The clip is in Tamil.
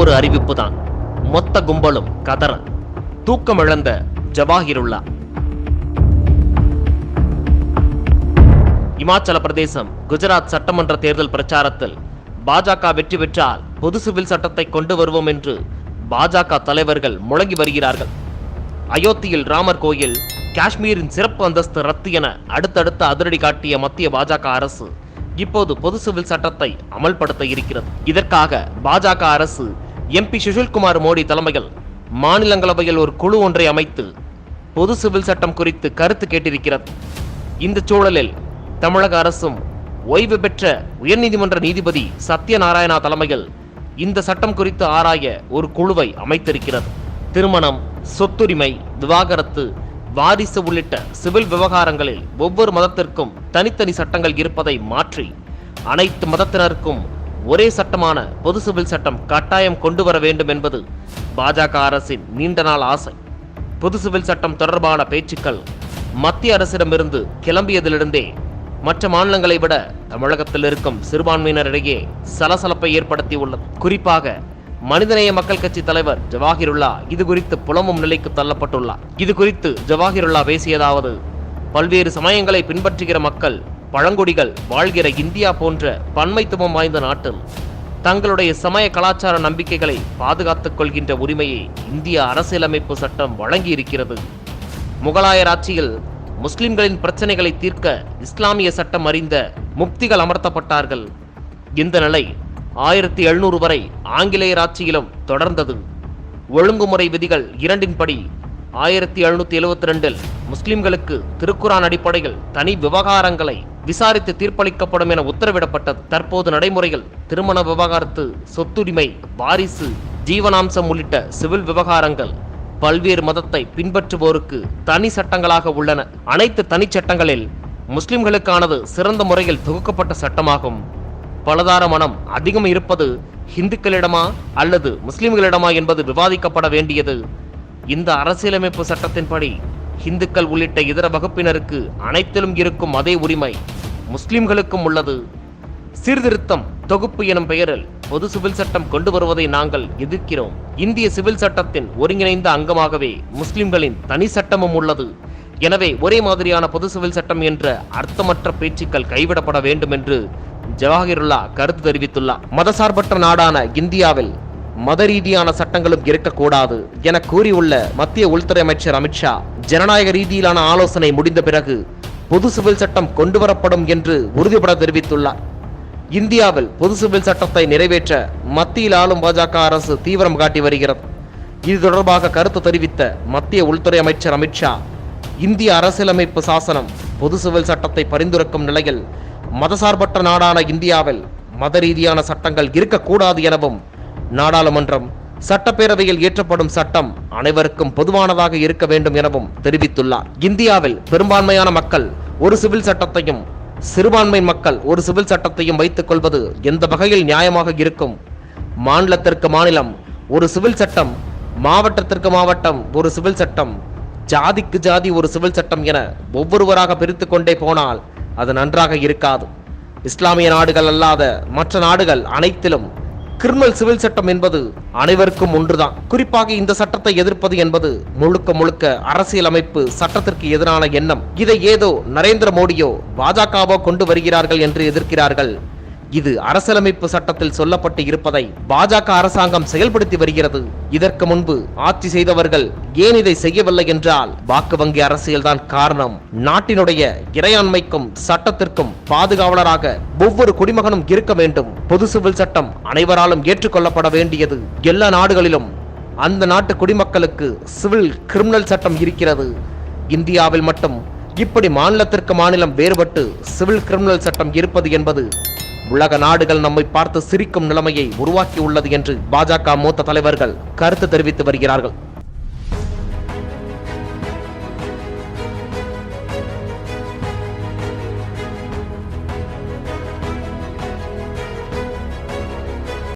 ஒரு அறிவிப்பு தான் மொத்த கும்பலும் கதற தூக்கம் இழந்த ஜவாஹிருல்லா. இமாச்சல பிரதேசம் குஜராத் சட்டமன்ற தேர்தல் பிரச்சாரத்தில் பாஜக வெற்றி பெற்றால் பொது சிவில் சட்டத்தை கொண்டு வருவோம் என்று பாஜக தலைவர்கள் முழங்கி வருகிறார்கள். அயோத்தியில் ராமர் கோயில் காஷ்மீரின் சிறப்பு அந்தஸ்து ரத்து என அடுத்தடுத்து அதிரடி காட்டிய மத்திய பாஜக அரசு இப்போது பொது சிவில் சட்டத்தை அமல்படுத்த இருக்கிறது. இதற்காக பாஜக அரசு எம்பி சுஷில்குமார் மோடி தலைமையில் மாநிலங்களவையில் ஒரு குழு ஒன்றை அமைத்து பொது சிவில் சட்டம் குறித்து கருத்து கேட்டிருக்கிறது. இந்த சூழலில் தமிழக அரசும் ஓய்வு பெற்ற உயர்நீதிமன்ற நீதிபதி சத்யநாராயணா தலைமையில் இந்த சட்டம் குறித்து ஆராய ஒரு குழுவை அமைத்திருக்கிறது. திருமணம் சொத்துரிமை விவாகரத்து வாரிசு உள்ளிட்ட சிவில் விவகாரங்களில் ஒவ்வொரு மதத்திற்கும் தனித்தனி சட்டங்கள் இருப்பதை மாற்றி அனைத்து மதத்தினருக்கும் ஒரே சட்டமான பொது சிவில் சட்டம் கட்டாயம் கொண்டு வர வேண்டும் என்பது பாஜக அரசின் நீண்ட நாள் ஆசை. பொது சிவில் சட்டம் தொடர்பான பேச்சுக்கள் மத்திய அரசிடமிருந்து கிளம்பியதிலிருந்தே மற்ற மாநிலங்களை விட தமிழகத்தில் இருக்கும் சிறுபான்மையினரிடையே சலசலப்பை ஏற்படுத்தியுள்ளது. குறிப்பாக மனிதநேய மக்கள் கட்சி தலைவர் ஜவாஹிருல்லா இது குறித்து புலமும் நிலைக்கு தள்ளப்பட்டுள்ளார். இது குறித்து ஜவாஹிருல்லா பேசியதாவது பல்வேறு சமயங்களை பின்பற்றுகிற மக்கள் பழங்குடிகள் வாழ்கிற இந்தியா போன்ற பன்மைத்துவம் வாய்ந்த நாட்டில் தங்களுடைய சமய கலாச்சார நம்பிக்கைகளை பாதுகாத்துக் கொள்கின்ற உரிமையை இந்திய அரசியலமைப்பு சட்டம் வழங்கி இருக்கிறது முகலாயர் ஆட்சியில் முஸ்லிம்களின் பிரச்சனைகளை தீர்க்க இஸ்லாமிய சட்டம் அறிந்த முக்திகள் அமர்த்தப்பட்டார்கள். இந்த நிலை ஆயிரத்தி எழுநூறு வரை ஆங்கிலேயர் ஆட்சியிலும் தொடர்ந்தது. ஒழுங்குமுறை விதிகள் இரண்டின்படி ஆயிரத்தி எழுநூத்தி எழுவத்தி ரெண்டில் முஸ்லிம்களுக்கு திருக்குரான் அடிப்படையில் தனி விவகாரங்களை விசாரித்து தீர்ப்பளிக்கப்படும் என உத்தரவிடப்பட்டது தற்போது நடைமுறையில் திருமண விவகாரத்து சொத்துரிமை வாரிசு ஜீவனாம்சம் உள்ளிட்ட சிவில் விவகாரங்கள் பல்வேறு மதத்தை பின்பற்றுவோருக்கு தனி சட்டங்களாக உள்ளன. அனைத்து தனிச் சட்டங்களில் முஸ்லிம்களுக்கானது சிறந்த முறையில் தொகுக்கப்பட்ட சட்டமாகும். பலதார மனம் அதிகம் இருப்பது இந்துக்களிடமா அல்லது முஸ்லிம்களிடமா என்பது விவாதிக்கப்பட வேண்டியது. இந்த அரசியலமைப்பு சட்டத்தின்படி இந்துக்கள் உள்ளிட்ட இதர வகுப்பினருக்கு அனைத்திலும் இருக்கும் அதே உரிமை முஸ்லிம்களுக்கும் உள்ளது. சீர்திருத்தம் தொகுப்பு எனும் பெயரில் பொது சிவில் சட்டம் கொண்டு வருவதை நாங்கள் எதிர்க்கிறோம். இந்திய சிவில் சட்டத்தின் ஒருங்கிணைந்த அங்கமாகவே முஸ்லிம்களின் தனி சட்டமும் உள்ளது. எனவே ஒரே மாதிரியான பொது சிவில் சட்டம் என்ற அர்த்தமற்ற பேச்சுக்கள் கைவிடப்பட வேண்டும் என்று ஜவாஹிருல்லா கருத்து தெரிவித்துள்ளார். மதசார்பற்ற நாடான இந்தியாவில் மத ரீதியான சட்டங்களும் இருக்கக்கூடாது என கூறியுள்ள மத்திய உள்துறை அமைச்சர் அமித்ஷா ஜனநாயக ரீதியிலான ஆலோசனை முடிந்த பிறகு பொது சிவில் சட்டம் கொண்டுவரப்படும் என்று உறுதிபட தெரிவித்துள்ளார். இந்தியாவில் பொது சிவில் சட்டத்தை நிறைவேற்ற மத்தியில் ஆளும் பாஜக அரசு தீவிரம் காட்டி வருகிறது. இது தொடர்பாக கருத்து தெரிவித்த மத்திய உள்துறை அமைச்சர் அமித்ஷா இந்திய அரசியலமைப்பு சாசனம் பொது சிவில் சட்டத்தை பரிந்துரைக்கும் நிலையில் மதசார்பற்ற நாடான இந்தியாவில் மத ரீதியான சட்டங்கள் இருக்கக்கூடாது எனவும் நாடாளுமன்றம் சட்டப்பேரவையில் இயற்றப்படும் சட்டம் அனைவருக்கும் பொதுவானதாக இருக்க வேண்டும் எனவும் தெரிவித்துள்ளார். இந்தியாவில் பெரும்பான்மையான மக்கள் ஒரு சிவில் சட்டத்தையும் சிறுபான்மை மக்கள் ஒரு சிவில் சட்டத்தையும் வைத்துக் கொள்வது எந்த வகையில் நியாயமாக இருக்கும்? மாநிலத்திற்கு மாநிலம் ஒரு சிவில் சட்டம் மாவட்டத்திற்கு மாவட்டம் ஒரு சிவில் சட்டம் ஜாதிக்கு ஜாதி ஒரு சிவில் சட்டம் என ஒவ்வொருவராக பிரித்து கொண்டே போனால் அது நன்றாக இருக்காது. இஸ்லாமிய நாடுகள் அல்லாத மற்ற நாடுகள் அனைத்திலும் கிரிமினல் சிவில் சட்டம் என்பது அனைவருக்கும் ஒன்றுதான். குறிப்பாக இந்த சட்டத்தை எதிர்ப்பது என்பது முழுக்க முழுக்க அரசியலமைப்பு சட்டத்திற்கு எதிரான எண்ணம். இதை ஏதோ நரேந்திர மோடியோ பாஜகவோ கொண்டு வருகிறார்கள் என்று எதிர்க்கிறார்கள். இது அரசியலமைப்பு சட்டத்தில் சொல்லப்பட்டு இருப்பதை பாஜக அரசாங்கம் செயல்படுத்தி வருகிறது. இதற்கு முன்பு ஆட்சி செய்தவர்கள் ஏன் இதை செய்யவில்லை என்றால் வாக்கு வங்கி அரசியல்தான் காரணம். நாட்டினுடைய இறையாண்மைக்கும் சட்டத்திற்கும் பாதுகாவலராக ஒவ்வொரு குடிமகனும் இருக்க வேண்டும். பொது சிவில் சட்டம் அனைவராலும் ஏற்றுக்கொள்ளப்பட வேண்டியது. எல்லா நாடுகளிலும் அந்த நாட்டு குடிமக்களுக்கு சிவில் கிரிமினல் சட்டம் இருக்கிறது. இந்தியாவில் மட்டும் இப்படி மாநிலத்திற்கு மாநிலம் வேறுபட்டு சிவில் கிரிமினல் சட்டம் இருப்பது என்பது உலக நாடுகள் நம்மை பார்த்து சிரிக்கும் நிலைமையை உருவாக்கியுள்ளது என்று பாஜக மூத்த தலைவர்கள் கருத்து தெரிவித்து வருகிறார்கள்.